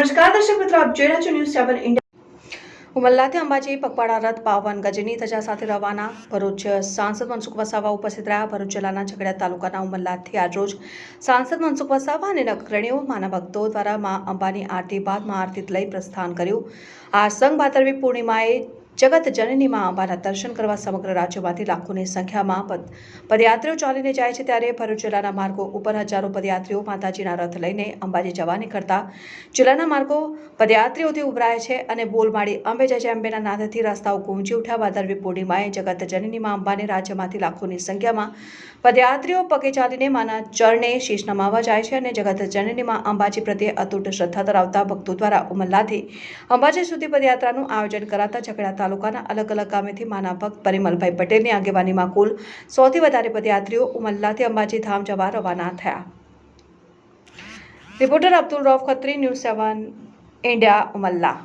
આપ જોઈ રહ્યા છો ન્યૂઝ સેવન ઇન્ડિયા ઉમરલાથી અંબાજી, પગપાળા રથ પાવન ગજની ધજા સાથે રવાના ભરૂચ સાંસદ મનસુખ વસાવા ઉપસ્થિત રહ્યા. ભરૂચ જિલ્લાના ઝઘડિયા તાલુકાના ઉમરલાથી આજરોજ સાંસદ મનસુખ વસાવા અને અગ્રણીઓ માના ભક્તો દ્વારા મા અંબાની આરતી બાદ મા આરતી લઈ પ્રસ્થાન કર્યું. આ સંઘ ભાદરવી પૂર્ણિમાએ જગત જનની માં અંબાના દર્શન કરવા સમગ્ર રાજ્યમાંથી લાખોની સંખ્યામાં પદ- પદયાત્રીઓ ચાલીને જાય છે ત્યારે ભરૂચ જિલ્લાના માર્ગો ઉપર હજારો પદયાત્રીઓ માતાજીના રથ લઈને અંબાજી જવા નીકળતા જિલ્લાના માર્ગો પદયાત્રીઓથી ઉભરાય છે અને બોલમાળી અંબે જય અંબેના નાદથી રસ્તાઓ ગુંજી ઉઠ્યા ભાદરવી પૂર્ણિમાએ જગત જનની માં અંબાને રાજ્યમાંથી લાખોની સંખ્યામાં પદયાત્રીઓ પગે ચાલીને માના ચરણે શીશ નમાવા જાય છે અને જગત જનની મા અંબાજી પ્રત્યે અતૂટ શ્રદ્ધા ધરાવતા ભક્તો દ્વારા ઉમલ્લાથી અંબાજી સુધી પદયાત્રાનું આયોજન કરાતા ઝઘડા તાલુકાના અલગ અલગ ગામેથી માના ભક્ત પરિમલભાઈ પટેલની આગેવાનીમાં કુલ સૌથી વધારે પદયાત્રીઓ ઉમલ્લાથી અંબાજી ધામ જવા રવાના થયા. Reporter Abdul Rauf Khatri, news seven, India, Umalla.